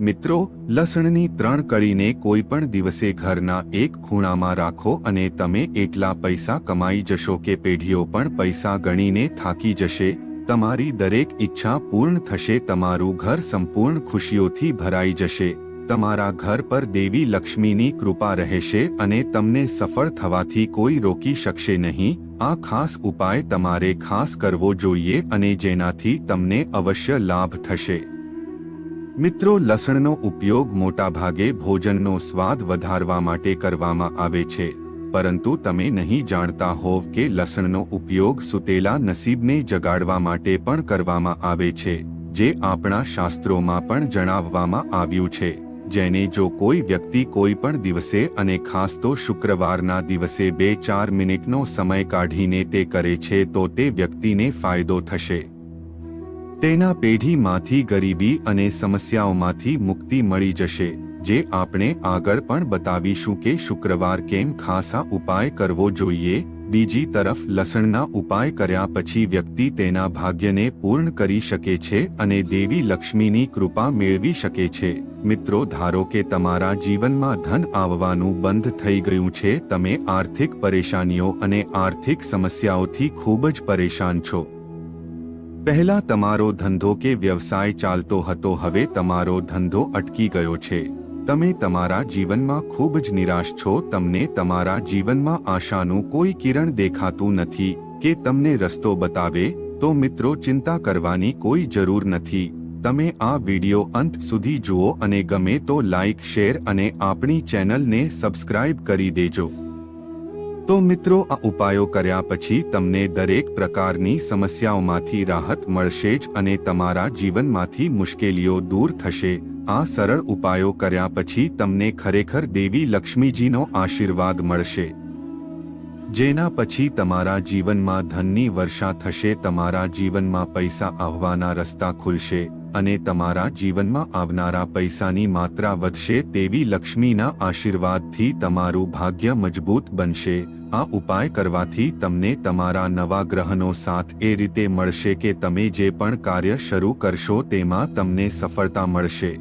મિત્રો, લસણની ત્રણ કળીને કોઈ પણ દિવસે ઘરના એક ખૂણામાં રાખો અને તમે એટલા પૈસા કમાઈ જશો કે પેઢીઓ પણ પૈસા ગણીને થાકી જશે, તમારી દરેક ઈચ્છા પૂર્ણ થશે, તમારું ઘર સંપૂર્ણ ખુશીઓથી ભરાઈ જશે, તમારા ઘર પર દેવી લક્ષ્મીની કૃપા રહેશે અને તમને સફળ થવાથી કોઈ રોકી શકશે નહીં, આ ખાસ ઉપાય તમારે ખાસ કરવો જોઈએ અને જેનાથી તમને અવશ્ય લાભ થશે. મિત્રો, લસણનો ઉપયોગ મોટાભાગે ભોજનનો સ્વાદ વધારવા માટે કરવામાં આવે છે. પરંતુ તમે નહીં જાણતા હોવ કે લસણનો ઉપયોગ સુતેલા નસીબને જગાડવા માટે પણ કરવામાં આવે છે, જે આપણા શાસ્ત્રોમાં પણ જણાવવામાં આવ્યું છે. જેને જો કોઈ વ્યક્તિ કોઈ પણ દિવસે અને ખાસ તો શુક્રવારના દિવસે બે ચાર મિનિટનો સમય કાઢીને તે કરે છે તો તે વ્યક્તિને ફાયદો થશે. તેના પેઢીમાંથી ગરીબી અને સમસ્યાઓમાંથી મુક્તિ મળી જશે, જે આપણે આગળ પણ બતાવીશું કે શુક્રવાર કેમ ખાસા ઉપાય કરવો જોઈએ, બીજી તરફ લસણના ઉપાય કર્યા પછી વ્યક્તિ તેના ભાગ્યને પૂર્ણ કરી શકે છે અને દેવી લક્ષ્મીની કૃપા મેળવી શકે છે. મિત્રો, ધારો કે તમારા જીવનમાં ધન આવવાનું બંધ થઈ ગયું છે, તમે આર્થિક પરેશાનીઓ અને આર્થિક સમસ્યાઓથી ખૂબ જ પરેશાન છો. પહેલા તમારો ધંધો કે વ્યવસાય ચાલતો હતો, હવે તમારો ધંધો અટકી ગયો છે. તમે તમારા જીવનમાં ખૂબ જ નિરાશ છો, તમને તમારા જીવનમાં આશાનું કોઈ કિરણ દેખાતું નથી, કે તમને રસ્તો બતાવે, તો મિત્રો ચિંતા કરવાની કોઈ જરૂર નથી. તમે આ વિડિયો અંત સુધી જુઓ અને ગમે તો લાઇક શેર અને આપણી ચેનલને સબસ્ક્રાઇબ કરી દેજો. તો મિત્રો, આ ઉપાયો કર્યા પછી તમને દરેક પ્રકારની સમસ્યાઓમાંથી રાહત મળશે જ અને તમારા જીવનમાંથી મુશ્કેલીઓ દૂર થશે. આ સરળ ઉપાયો કર્યા પછી તમને ખરેખર દેવી લક્ષ્મીજીનો આશીર્વાદ મળશે. જેના પછી તમારા જીવનમાં ધનની વર્ષા થશે, તમારા જીવનમાં પૈસા આવવાના રસ્તા ખુલશે. અને તમારા જીવનમાં આવનારા પૈસાની માત્રા વધશે તેવી લક્ષ્મીના આશીર્વાદથી તમારું ભાગ્ય મજબૂત બનશે. આ ઉપાય કરવાથી તમને તમારા નવા ગ્રહનો સાથ એ રીતે મળશે કે તમે જે પણ કાર્ય શરૂ કરશો તેમાં તમને સફળતા મળશે.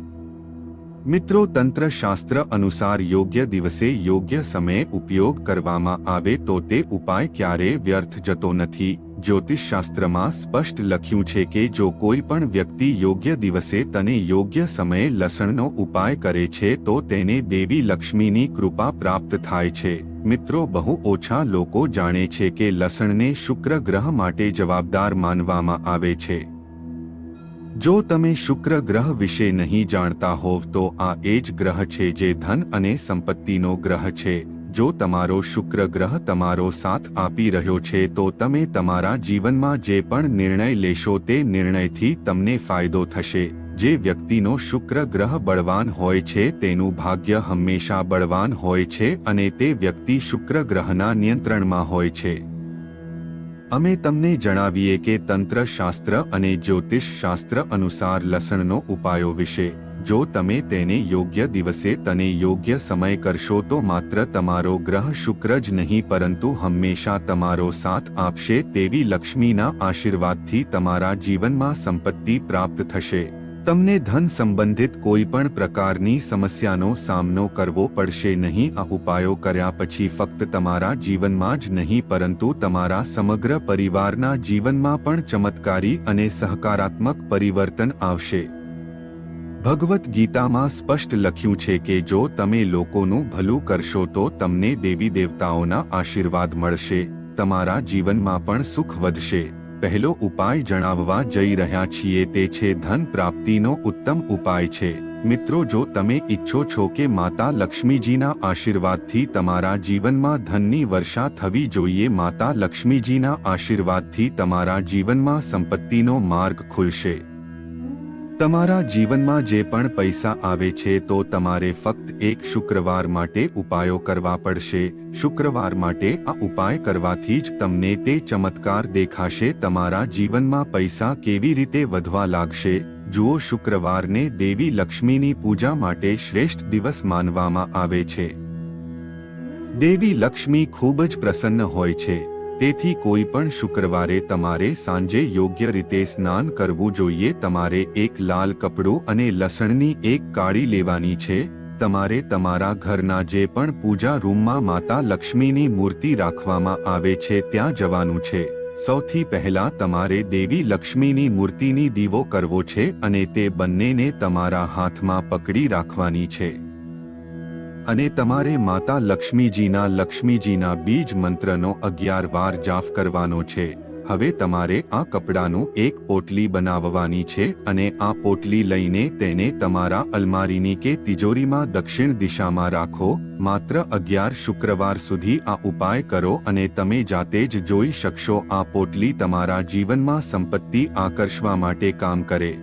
મિત્રો તંત્ર શાસ્ત્ર અનુસાર યોગ્ય દિવસે યોગ્ય સમયે ઉપયોગ કરવામાં આવે તો તે ઉપાય ક્યારે વ્યર્થ જતો નથી. જ્યોતિષ શાસ્ત્રમાં સ્પષ્ટ લખ્યું છે કે જો કોઈ પણ વ્યક્તિ યોગ્ય દિવસે તને યોગ્ય સમયે લસણનો ઉપાય કરે છે, તો તેને દેવી લક્ષ્મીની કૃપા પ્રાપ્ત થાય છે. મિત્રો, બહુ ઓછા લોકો જાણે છે કે લસણને શુક્ર ગ્રહ માટે જવાબદાર માનવામાં આવે છે. જો તમે શુક્ર ગ્રહ વિશે નહીં જાણતા હોવ, તો આ એ જ ગ્રહ છે જે ધન અને સંપત્તિનો ગ્રહ છે. જો તમારો શુક્ર ગ્રહ તમારો સાથ આપી રહ્યો છે, તો તમે તમારા જીવનમાં જે પણ નિર્ણય લેશો તે નિર્ણયથી તમને ફાયદો થશે. જે વ્યક્તિનો શુક્ર ગ્રહ બળવાન હોય છે, તેનું ભાગ્ય હંમેશા બળવાન હોય છે અને તે વ્યક્તિ શુક્ર ગ્રહના નિયંત્રણમાં હોય છે. અમે તમને જણાવીએ કે તંત્ર શાસ્ત્ર અને જ્યોતિષ શાસ્ત્ર અનુસાર લસણનો ઉપાયો વિશે જો તમે તેને યોગ્ય દિવસે તને યોગ્ય સમય કરશો તો માત્ર તમારો ગ્રહ શુક્ર જ નહીં, પરંતુ હંમેશા તમારો સાથ આપશે તેવી લક્ષ્મીના આશીર્વાદથી તમારા જીવનમાં સંપત્તિ પ્રાપ્ત થશે. તમને ધન સંબંધિત કોઈ પણ પ્રકારની સમસ્યાનો સામનો કરવો પડશે નહીં. આ ઉપાયો કર્યા પછી ફક્ત તમારા જીવનમાં જ નહીં, પરંતુ તમારા સમગ્ર પરિવારના જીવનમાં પણ ચમત્કારી અને સહકારાત્મક પરિવર્તન આવશે. ભગવદ્ ગીતામાં સ્પષ્ટ લખ્યું છે કે જો તમે લોકોનું ભલું કરશો તો તમને દેવી દેવતાઓના આશીર્વાદ મળશે, તમારા જીવનમાં પણ સુખ વધશે. પહેલો ઉપાય જણાવવા જઈ રહ્યા છીએ તે છે ધન પ્રાપ્તિનો ઉત્તમ ઉપાય છે. મિત્રો જો તમે ઈચ્છો છો કે માતા લક્ષ્મીજીના આશીર્વાદથી તમારા જીવનમાં ધનની વર્ષા થવી જોઈએ, માતા લક્ષ્મીજીના આશીર્વાદથી તમારા જીવનમાં સંપત્તિનો માર્ગ ખુલશે. તમારા જીવનમાં જે પણ પૈસા આવે છે તો તમારે ફક્ત એક શુક્રવાર માટે ઉપાયો કરવા પડશે. શુક્રવાર માટે આ ઉપાય કરવાથી જ તમને તે ચમત્કાર દેખાશે તમારા જીવનમાં પૈસા કેવી રીતે વધવા લાગશે. જુઓ શુક્રવારને દેવી લક્ષ્મીની પૂજા માટે શ્રેષ્ઠ દિવસ માનવામાં આવે છે. દેવી લક્ષ્મી ખૂબ જ પ્રસન્ન હોય છે. તેથી કોઈ પણ શુક્રવારે તમારે સાંજે યોગ્ય રીતે સ્નાન કરવું જોઈએ. તમારે એક લાલ કપડું અને લસણની એક કાળી લેવાની છે. તમારે તમારા ઘરના જે પણ પૂજા રૂમમાં માતા લક્ષ્મીની મૂર્તિ રાખવામાં આવે છે ત્યાં જવાનું છે. સૌથી પહેલા તમારે દેવી લક્ષ્મીની મૂર્તિની દીવો કરવો છે અને તે બંનેને તમારા હાથમાં પકડી રાખવાની છે. અને તમારે માતા લક્ષ્મીજીના લક્ષ્મીજીના બીજ મંત્રનો અગિયાર વાર જાપ કરવાનો છે. હવે તમારે આ કપડાનું એક પોટલી બનાવવાની છે અને આ પોટલી લઈને તેને તમારા અલમારીની કે તિજોરીમાં દક્ષિણ દિશામાં રાખો. માત્ર અગિયાર શુક્રવાર સુધી આ ઉપાય કરો અને તમે જાતે જ જોઈ શકશો આ પોટલી તમારા જીવનમાં સંપત્તિ આકર્ષવા માટે કામ કરે.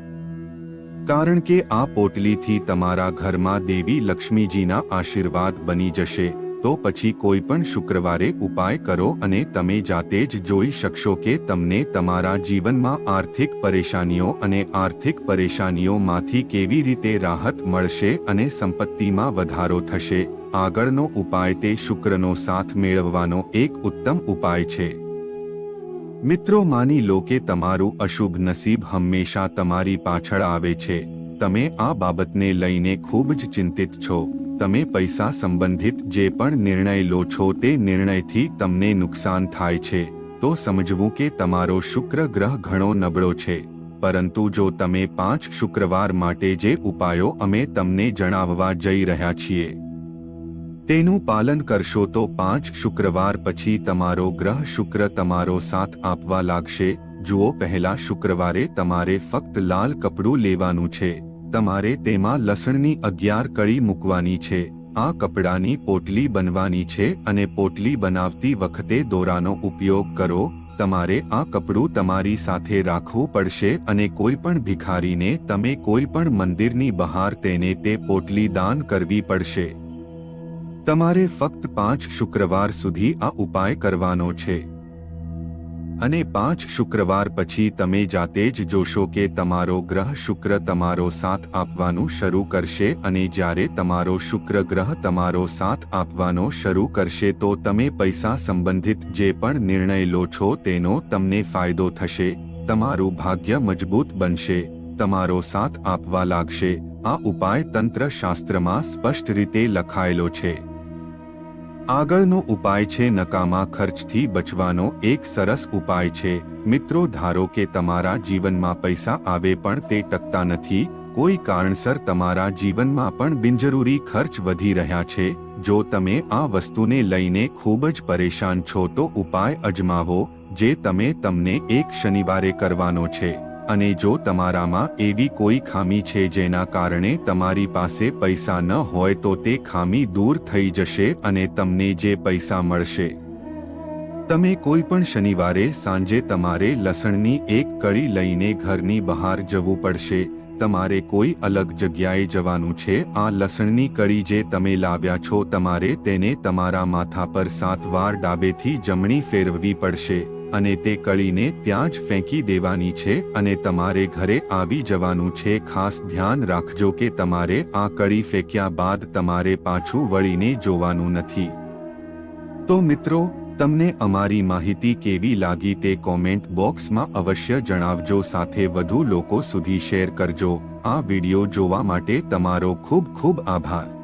કારણ કે આ પોટલીથી તમારા ઘરમાં દેવી લક્ષ્મીજીના આશીર્વાદ બની જશે, તો પછી કોઈ પણ શુક્રવારે ઉપાય કરો અને તમે જાતે જ જોઈ શકશો કે તમને તમારા જીવનમાં આર્થિક પરેશાનીઓ અને આર્થિક પરેશાનીઓમાંથી કેવી રીતે રાહત મળશે અને સંપત્તિમાં વધારો થશે. આગળનો ઉપાય તે શુક્રનો સાથ મેળવવાનો એક ઉત્તમ ઉપાય છે. મિત્રો માની લો કે તમારું અશુભ નસીબ હંમેશા તમારી પાછળ આવે છે. તમે આ બાબતને લઈને ખૂબ જ ચિંતિત છો. તમે પૈસા સંબંધિત જે પણ નિર્ણય લો છો તે નિર્ણયથી તમને નુકસાન થાય છે. તો સમજવું કે તમારો શુક્ર ગ્રહ ઘણો નબળો છે. પરંતુ જો તમે પાંચ શુક્રવાર માટે જે ઉપાયો અમે તમને જણાવવા જઈ રહ્યા છીએ તેનું પાલન કરશો તો પાંચ શુક્રવાર પછી તમારો ગ્રહ શુક્ર તમારો સાથ આપવા લાગશે. જુઓ, પહેલા શુક્રવારે તમારે ફક્ત લાલ કપડું લેવાનું છે. તમારે તેમાં લસણની અગિયાર કળી મૂકવાની છે. આ કપડાની પોટલી બનવાની છે અને પોટલી બનાવતી વખતે દોરાનો ઉપયોગ કરો. તમારે આ કપડું તમારી સાથે રાખવું પડશે અને કોઈ પણ ભિખારીને તમે કોઈ પણ મંદિરની બહાર તેને તે પોટલી દાન કરવી પડશે. તમારે ફક્ત પાંચ શુક્રવાર સુધી આ ઉપાય કરવાનો છે. અને પાંચ શુક્રવાર પછી તમે જાતે જ જોશો કે તમારો ગ્રહ શુક્ર તમારો સાથ આપવાનું શરૂ કરશે અને જ્યારે તમારો શુક્ર ગ્રહ તમારો સાથ આપવાનો શરૂ કરશે તો તમે પૈસા સંબંધિત જે પણ નિર્ણય લો છો તેનો તમને ફાયદો થશે. તમારું ભાગ્ય મજબૂત બનશે. તમારો સાથ આપવા લાગશે. આ ઉપાય તંત્ર શાસ્ત્રમાં સ્પષ્ટ રીતે લખાયેલો છે. આગળનો ઉપાય છે નકામા ખર્ચથી બચવાનો એક સરસ ઉપાય છે. મિત્રો, ધારો કે તમારા જીવનમાં પૈસા આવે પણ તે ટકતા નથી, કોઈ કારણસર તમારા જીવનમાં પણ બિનજરૂરી ખર્ચ વધી રહ્યા છે. જો તમે આ વસ્તુને લઈને ખૂબ જ પરેશાન છો તો ઉપાય અજમાવો, જે તમે તમને એક શનિવારે કરવાનો છે. અને જો તમારામાં એવી કોઈ ખામી છે જેના કારણે તમારી પાસે પૈસા ન હોય તો તે ખામી દૂર થઈ જશે અને તમને જે પૈસા મળશે. તમે કોઈ પણ શનિવારે સાંજે તમારે લસણની એક કળી લઈને ઘરની બહાર જવું પડશે. તમારે કોઈ અલગ જગ્યાએ જવાનું છે. આ લસણની કળી જે તમે લાવ્યા છો, તમારે તેને તમારા માથા પર સાત વાર ડાબેથી જમણી ફેરવવી પડશે. અને તે કળીને ત્યાં જ ફેંકી દેવાની છે અને તમારે ઘરે આવી જવાનું છે. ખાસ ધ્યાન રાખજો કે તમારે આ કળી ફેંક્યા બાદ તમારે પાછું વળીને જોવાનું નથી. તો મિત્રો, તમને અમારી માહિતી કેવી લાગી તે કોમેન્ટ બોક્સમાં અવશ્ય જણાવજો. સાથે વધુ લોકો સુધી શેર કરજો. આ વિડિયો જોવા માટે તમારો ખૂબ ખૂબ આભાર.